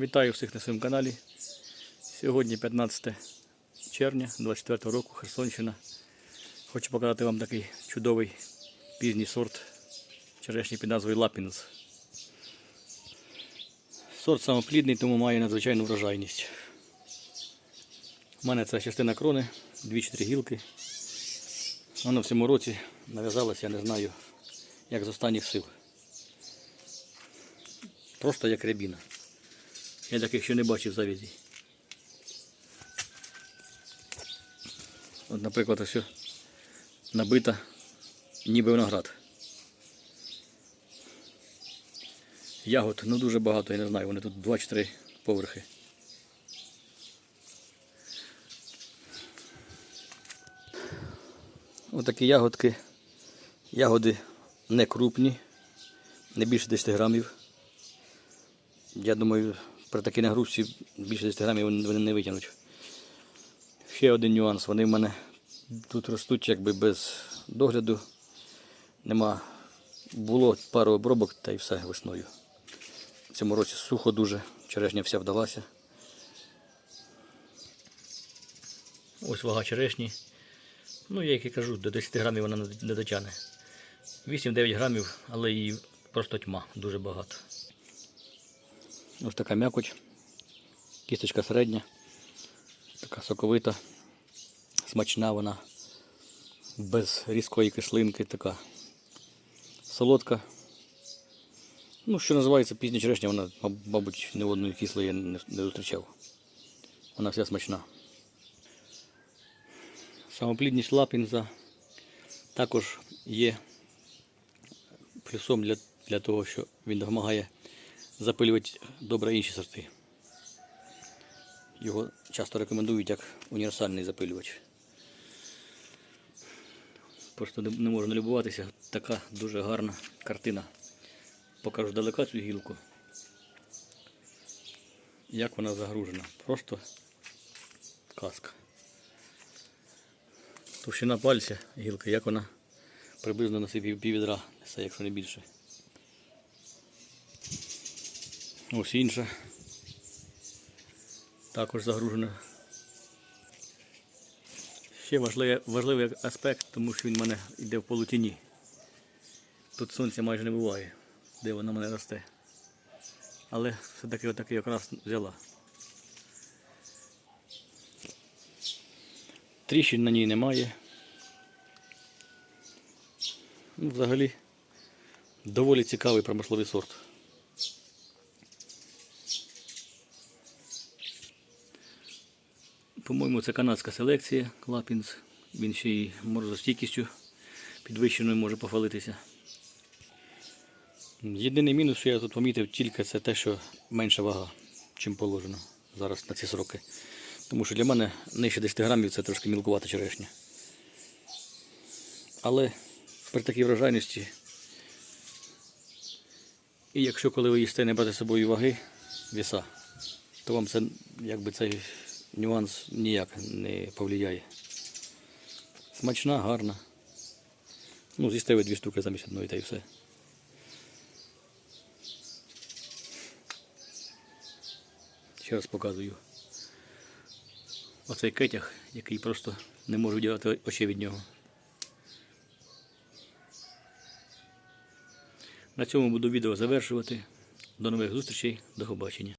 Вітаю всіх на своєму каналі. Сьогодні 15 червня 24 року, Херсонщина. Хочу показати вам такий чудовий пізній сорт черешні під назвою Лапінс. Сорт самоплідний, тому має надзвичайну врожайність. У мене це частина крони, 2-4 гілки. Воно в цьому році нав'язалося, я не знаю, як з останніх сил. Просто як рябіна. Я таких ще не бачив в завязі. От, наприклад, ось набита ніби виноград. Ягод ну дуже багато, я не знаю, вони тут 2-3 поверхи. Отакі ягодки. Ягоди не крупні, не більше 10 грамів. Я думаю, при такій нагрузці більше 10 грамів вони не витягнуть. Ще один нюанс. Вони в мене тут ростуть якби без догляду. Нема. Було пару обробок та й все весною. В цьому році сухо дуже, черешня вся вдалася. Ось вага черешні. Ну, я як і кажу, до 10 грамів вона не дотягне. 8-9 грамів, але її просто тьма, дуже багато. Ось така м'якоть. Кісточка середня, така соковита, смачна вона, без різкої кислинки, така солодка. Ну, що називається пізня черешня, вона, мабуть, ні одної кислої не, не зустрічав. Вона вся смачна. Самоплідність лапінза також є плюсом для, для того, що він допомагає запилювати добре інші сорти. Його часто рекомендують як універсальний запилювач. Просто не можу не любуватися. Така дуже гарна картина. Покажу далека цю гілку. Як вона загружена. Просто казка. Товщина пальця гілка, як вона приблизно на пів відра якщо не більше. Ось інша. Також загружена. Ще важливий, важливий аспект, тому що він в мене йде в полутіні. Тут сонця майже не буває, де вона в мене росте. Але все-таки отакий якраз взяла. Тріщин на ній немає. Ну, взагалі доволі цікавий промисловий сорт. По-моєму, це канадська селекція Клапінс. Він ще й морозостійкістю підвищеною може похвалитися. Єдиний мінус, що я тут помітив, тільки це те, що менша вага, чим положено зараз на ці сроки. Тому що для мене нижче 10 грамів це трошки мілкувата черешня. Але при такій врожайності, і якщо коли ви їсте не брати з собою ваги, віса, то вам це якби цей нюанс ніяк не повлияє. Смачна, гарна. Ну, з'їсте дві штуки замість одної та й все. Ще раз показую. Оцей кетяг, який просто не можу ділати очей від нього. На цьому буду відео завершувати. До нових зустрічей, до побачення.